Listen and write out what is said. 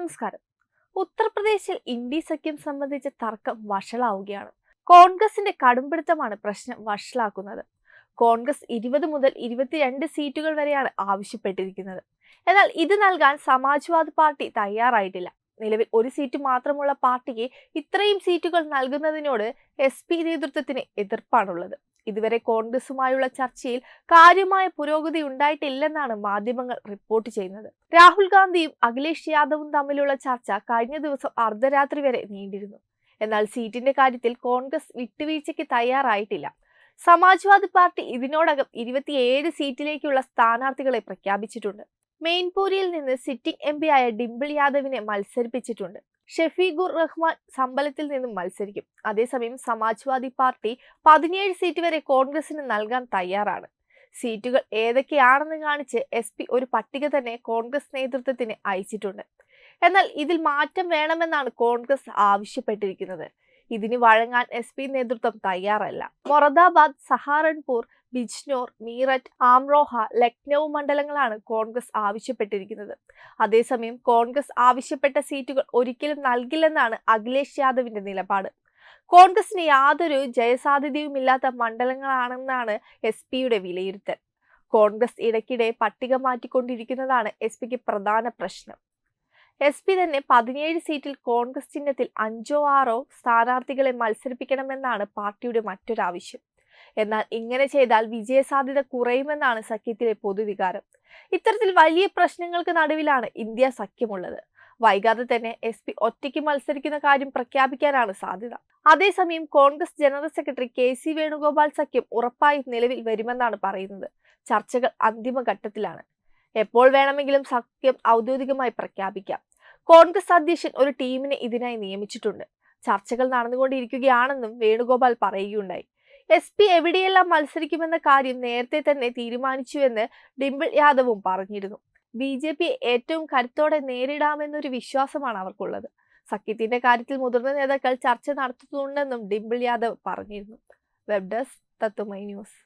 നമസ്കാരം. ഉത്തർപ്രദേശിൽ ഇന്ത്യ സഖ്യം സംബന്ധിച്ച തർക്കം വഷളാവുകയാണ്. കോൺഗ്രസിന്റെ കടുംപിടുത്തമാണ് പ്രശ്നം വഷളാക്കുന്നത്. കോൺഗ്രസ് ഇരുപത് മുതൽ ഇരുപത്തിരണ്ട് സീറ്റുകൾ വരെയാണ് ആവശ്യപ്പെട്ടിരിക്കുന്നത്. എന്നാൽ ഇത് നൽകാൻ സമാജ്വാദ് പാർട്ടി തയ്യാറായിട്ടില്ല. നിലവിൽ ഒരു സീറ്റ് മാത്രമുള്ള പാർട്ടിക്ക് ഇത്രയും സീറ്റുകൾ നൽകുന്നതിനോട് എസ് പി നേതൃത്വത്തിന് എതിർപ്പാണുള്ളത്. ഇതുവരെ കോൺഗ്രസുമായുള്ള ചർച്ചയിൽ കാര്യമായ പുരോഗതി ഉണ്ടായിട്ടില്ലെന്നാണ് മാധ്യമങ്ങൾ റിപ്പോർട്ട് ചെയ്യുന്നത്. രാഹുൽ ഗാന്ധിയും അഖിലേഷ് യാദവും തമ്മിലുള്ള ചർച്ച കഴിഞ്ഞ ദിവസം അർദ്ധരാത്രി വരെ നീണ്ടിരുന്നു. എന്നാൽ സീറ്റിന്റെ കാര്യത്തിൽ കോൺഗ്രസ് വിട്ടുവീഴ്ചയ്ക്ക് തയ്യാറായിട്ടില്ല. സമാജ്വാദി പാർട്ടി ഇതിനോടകം ഇരുപത്തിയേഴ് സീറ്റിലേക്കുള്ള സ്ഥാനാർത്ഥികളെ പ്രഖ്യാപിച്ചിട്ടുണ്ട്. മെയിൻപൂരിയിൽ നിന്ന് സിറ്റിംഗ് എം ആയ ഡിംപിൾ യാദവിനെ മത്സരിപ്പിച്ചിട്ടുണ്ട്. ഷെഫീഖുർ റഹ്മാൻ സമ്പലത്തിൽ നിന്നും മത്സരിക്കും. അതേസമയം സമാജ്വാദി പാർട്ടി പതിനേഴ് സീറ്റ് വരെ കോൺഗ്രസിന് നൽകാൻ തയ്യാറാണ്. സീറ്റുകൾ ഏതൊക്കെയാണെന്ന് കാണിച്ച് എസ് പി ഒരു പട്ടിക തന്നെ കോൺഗ്രസ് നേതൃത്വത്തിന് അയച്ചിട്ടുണ്ട്. എന്നാൽ ഇതിൽ മാറ്റം വേണമെന്നാണ് കോൺഗ്രസ് ആവശ്യപ്പെട്ടിരിക്കുന്നത്. ഇതിന് വഴങ്ങാൻ എസ് പി നേതൃത്വം തയ്യാറല്ല. മൊറദാബാദ് സഹാറൻപൂർ ബിജ്നോർ മീററ്റ് ആംറോഹ ലക്നൗ മണ്ഡലങ്ങളാണ് കോൺഗ്രസ് ആവശ്യപ്പെട്ടിരിക്കുന്നത്. അതേസമയം കോൺഗ്രസ് ആവശ്യപ്പെട്ട സീറ്റുകൾ ഒരിക്കലും നൽകില്ലെന്നാണ് അഖിലേഷ് യാദവിന്റെ നിലപാട്. കോൺഗ്രസിന് യാതൊരു ജയസാധ്യതയുമില്ലാത്ത മണ്ഡലങ്ങളാണെന്നാണ് എസ് പിയുടെ വിലയിരുത്തൽ. കോൺഗ്രസ് ഇടയ്ക്കിടെ പട്ടിക മാറ്റിക്കൊണ്ടിരിക്കുന്നതാണ് എസ് പിക്ക് പ്രധാന പ്രശ്നം. എസ് പി തന്നെ പതിനേഴ് സീറ്റിൽ കോൺഗ്രസ് ചിഹ്നത്തിൽ അഞ്ചോ ആറോ സ്ഥാനാർത്ഥികളെ മത്സരിപ്പിക്കണമെന്നാണ് പാർട്ടിയുടെ മറ്റൊരാവശ്യം. എന്നാൽ ഇങ്ങനെ ചെയ്താൽ വിജയസാധ്യത കുറയുമെന്നാണ് സഖ്യത്തിലെ പൊതുവികാരം. ഇത്തരത്തിൽ വലിയ പ്രശ്നങ്ങൾക്ക് നടുവിലാണ് ഇന്ത്യ സഖ്യമുള്ളത്. വൈകാതെ തന്നെ എസ് പി ഒറ്റയ്ക്ക് മത്സരിക്കുന്ന കാര്യം പ്രഖ്യാപിക്കാനാണ് സാധ്യത. അതേസമയം Congress general secretary K C Venugopal സഖ്യം ഉറപ്പായും നിലവിൽ വരുമെന്നാണ് പറയുന്നത്. ചർച്ചകൾ അന്തിമഘട്ടത്തിലാണ്. എപ്പോൾ വേണമെങ്കിലും സഖ്യം ഔദ്യോഗികമായി പ്രഖ്യാപിക്കാം. കോൺഗ്രസ് അധ്യക്ഷൻ ഒരു ടീമിനെ ഇതിനായി നിയമിച്ചിട്ടുണ്ട്. ചർച്ചകൾ നടന്നുകൊണ്ടിരിക്കുകയാണെന്നും വേണുഗോപാൽ പറയുകയുണ്ടായി. എസ് പി എവിടെയെല്ലാം മത്സരിക്കുമെന്ന കാര്യം നേരത്തെ തന്നെ തീരുമാനിച്ചുവെന്ന് ഡിംപിൾ യാദവും പറഞ്ഞിരുന്നു. ബി ജെ പി ഏറ്റവും കരുത്തോടെ നേരിടാമെന്നൊരു വിശ്വാസമാണ് അവർക്കുള്ളത്. സഖ്യത്തിന്റെ കാര്യത്തിൽ മുതിർന്ന നേതാക്കൾ ചർച്ച നടത്തുന്നുണ്ടെന്നും ഡിംപിൾ യാദവ് പറഞ്ഞിരുന്നു. വെബ് ഡെസ്ക് തത്തുമൈ ന്യൂസ്.